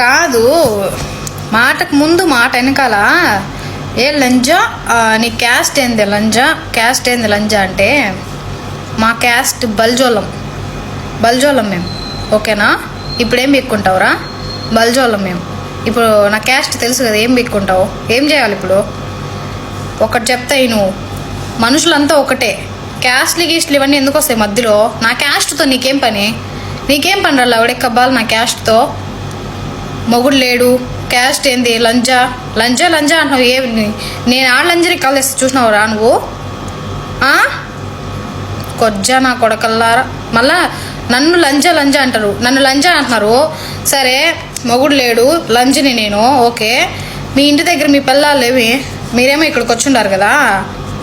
కాదు. మాటకు ముందు మాట వెనకాల ఏ లంజా నీ క్యాస్ట్ ఏంది లంజా? క్యాస్ట్ ఏంది లంజా? అంటే మా క్యాస్ట్ బల్జోలం. బల్జోలం మేము ఓకేనా? ఇప్పుడు ఏం బిక్కుంటావురా? బల్జోలం మేము ఇప్పుడు నా క్యాస్ట్ తెలుసు కదా ఏం బిక్కుంటావు? ఏం చేయాలి ఇప్పుడు? ఒకటి చెప్తాయి నువ్వు మనుషులంతా ఒకటే. క్యాస్ట్లు గీస్ట్లు ఇవన్నీ ఎందుకు వస్తాయి మధ్యలో? నా క్యాస్ట్తో నీకేం పని? నీకేం పని రా ఎవడెక్కబ్బాలి నా క్యాస్ట్తో? మొగుడు లేడు క్యాస్ట్ ఏంది లంజా? లంజా లంజా అంటున్నావు ఏ నేను ఆడ లంజరి కలిసి చూసినావు రా నువ్వు? కొజ్జా నా కొడకల్లారా? మళ్ళా నన్ను లంజా లంజా అంటారు. నన్ను లంజా అంటున్నారు. సరే మొగుడు లేడు లంజని నేను ఓకే. మీ ఇంటి దగ్గర మీ పిల్లలు ఏమి మీరేమో ఇక్కడికి వచ్చుండారు కదా?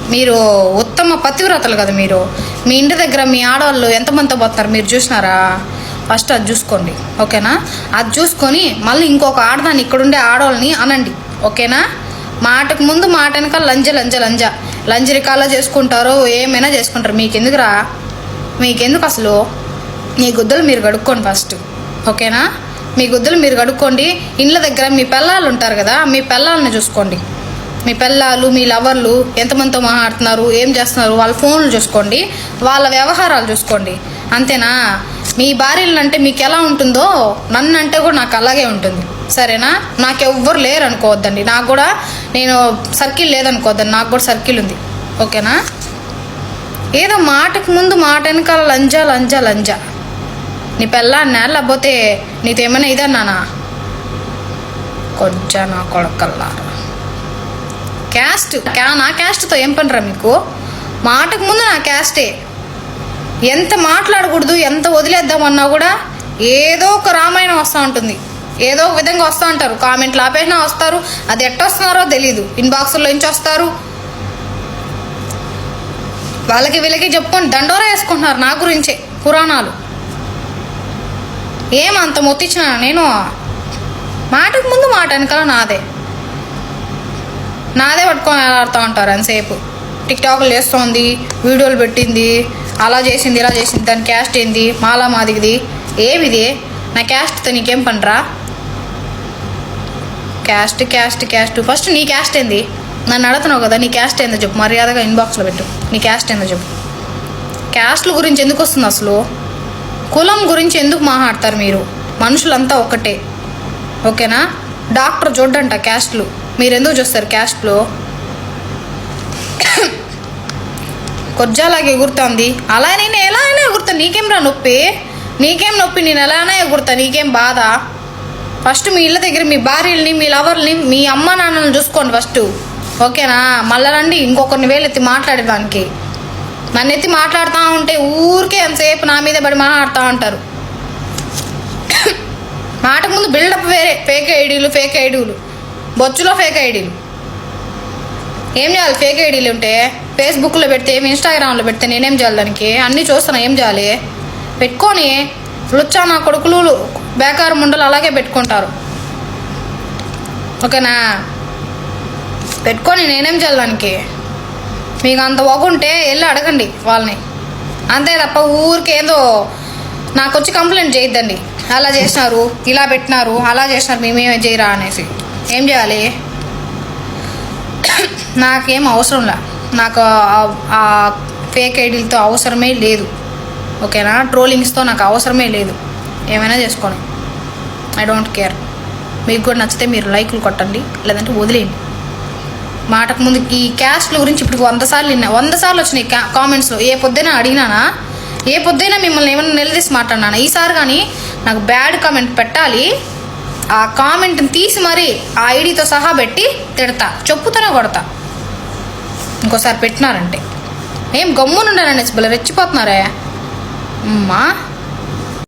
మీరు ఉత్తమ పతివ్రతలు కదా మీరు. మీ ఇంటి దగ్గర మీ ఆడవాళ్ళు ఎంతమందితో పోతున్నారు మీరు చూసినారా? ఫస్ట్ అది చూసుకోండి ఓకేనా? అది చూసుకొని మళ్ళీ ఇంకొక ఆడదాన్ని ఇక్కడుండే ఆడవాళ్ళని అనండి ఓకేనా? మాటకు ముందు మాట వెనక లంజ లంజ లంజ. లంజరికాలా చేసుకుంటారో ఏమైనా చేసుకుంటారు. మీకెందుకురా? మీకెందుకు అసలు? మీ గుద్దలు మీరు కడుక్కోండి ఫస్ట్ ఓకేనా? మీ గుద్దలు మీరు కడుక్కోండి. ఇండ్ల దగ్గర మీ పిల్లలు ఉంటారు కదా మీ పిల్లల్ని చూసుకోండి. మీ పిల్లలు మీ లవర్లు ఎంతమందితో మాట్లాడుతున్నారు ఏం చేస్తున్నారు వాళ్ళ ఫోన్లు చూసుకోండి వాళ్ళ వ్యవహారాలు చూసుకోండి. అంతేనా? మీ భార్యలను అంటే మీకు ఎలా ఉంటుందో నన్ను అంటే కూడా నాకు అలాగే ఉంటుంది. సరేనా? నాకు ఎవ్వరు లేరు అనుకోవద్దండి నాకు కూడా నేను సర్కిల్ లేదనుకోవద్దండి. నాకు కూడా సర్కిల్ ఉంది. ఓకేనా? ఏదో మాటకు ముందు మాట వెనకాల లంజా లంజా లంజా. నీ పెళ్ళాన్నా లేకపోతే నీదేమైనా ఇదన్నానా కొంచెం నా కొడకల్లారా. క్యాస్ట్ క్యా నా క్యాస్ట్తో ఏం పనిరా మీకు? మాటకు ముందు నా క్యాస్టే. ఎంత మాట్లాడకూడదు ఎంత అన్నా కూడా ఏదో ఒక రామాయణం వస్తూ ఉంటుంది. ఏదో ఒక విధంగా వస్తూ ఉంటారు కామెంట్లు ఆపేసినా వస్తారు. అది ఎట్టొస్తున్నారో వస్తున్నారో తెలియదు ఇన్బాక్స్లో నుంచి వస్తారు. వాళ్ళకి వీళ్ళకి చెప్పుకొని దండోరా వేసుకుంటున్నారు నా గురించే పురాణాలు. ఏం అంత మొత్తిచ్చిన నేను మాటకు ముందు మాట వెనకాల నాదే. నాదే పట్టుకొని ఆడుతూ ఉంటారు అంతసేపు టిక్టాక్లు చేస్తోంది వీడియోలు పెట్టింది అలా చేసింది ఇలా చేసింది దాని క్యాస్ట్ ఏంది మాలా మాదిగిది ఏమిది? నా క్యాస్ట్తో నీకేం పనిరా? క్యాస్ట్ క్యాస్ట్ క్యాస్ట్ ఫస్ట్ నీ క్యాస్ట్ ఏంది? నన్ను అడుగుతున్నావు కదా నీ క్యాస్ట్ ఏందో చెప్పు. మర్యాదగా ఇన్బాక్స్లో పెట్టు. నీ క్యాస్ట్ ఏందో చెప్పు. క్యాస్ట్ల గురించి ఎందుకు వస్తుంది అసలు? కులం గురించి ఎందుకు మాట్లాడతారు మీరు? మనుషులంతా ఒక్కటే. ఓకేనా? డాక్టర్ చూడంట క్యాస్ట్లు మీరు ఎందుకు చూస్తారు క్యాస్ట్లో కొజ్జాలాగా ఎగురుతుంది. అలా నేను ఎలా అయినా ఎగురుతా నీకేం రా నొప్పి? నీకేం నొప్పి? నేను ఎలా అయినా ఎగురుతా నీకేం బాధ? ఫస్ట్ మీ ఇళ్ళ దగ్గర మీ భార్యల్ని మీ లవర్ని మీ అమ్మ నాన్నని చూసుకోండి ఫస్ట్. ఓకేనా? మళ్ళా రండి ఇంకొకరిని వేలెత్తి మాట్లాడేదానికి. నన్ను ఎత్తి మాట్లాడుతూ ఉంటే ఊరికే ఎంతసేపు నా మీద పడి మాట్లాడుతూ ఉంటారు. మాటకు ముందు బిల్డప్ వేరే ఫేక్ ఐడీలు ఫేక్ ఐడీలు. బొచ్చులో ఫేక్ ఐడీలు. ఏం చేయాలి? ఫేక్ ఐడీలు ఉంటే ఫేస్బుక్లో పెడితే ఏమి ఇన్స్టాగ్రామ్లో పెడితే నేనేం చేయాలి దానికి? అన్నీ చూస్తున్నా ఏం చేయాలి? పెట్టుకొని లుచ్చా నా కొడుకులు బేకారు ముండలు అలాగే పెట్టుకుంటారు. ఓకేనా? పెట్టుకొని నేనేం చేయాలి దానికి? మీకు అంత ఒగుంటే వెళ్ళి అడగండి వాళ్ళని. అంతే తప్ప ఊరికేందో నాకు వచ్చి కంప్లైంట్ చేయొద్దండి. అలా చేసినారు ఇలా పెట్టినారు అలా చేసినారు మేమేమే చేయరా అనేసి. ఏం చేయాలి? నాకేం అవసరంలా నాకు ఆ- ఫేక్ ఐడీలతో అవసరమే లేదు. ఓకేనా? ట్రోలింగ్స్తో నాకు అవసరమే లేదు. ఏమైనా చేసుకోండి ఐ డోంట్ కేర్ మీకు కూడా నచ్చితే మీరు లైక్లు కొట్టండి లేదంటే వదిలేయండి. మాటకు ముందు ఈ క్యాస్ట్ల గురించి ఇప్పుడు వంద సార్లు నిన్న వంద సార్లు వచ్చినాయి కా కామెంట్స్లో. ఏ పొద్దున అడిగినానా? ఏ పొద్దున మిమ్మల్ని ఏమైనా నిలదీసి మాట్లాడినా ఈసారి కానీ నాకు బ్యాడ్ కామెంట్ పెట్టాలి. ఆ కామెంట్ని తీసి మరీ ఆ ఐడితో సహా పెట్టి తిడతా. చెప్పుతూనే కొడతా. ఇంకోసారి పెట్టినారంటే. ఏం గమ్మునుండారనేసి బల రెచ్చిపోతున్నారే? అమ్మా!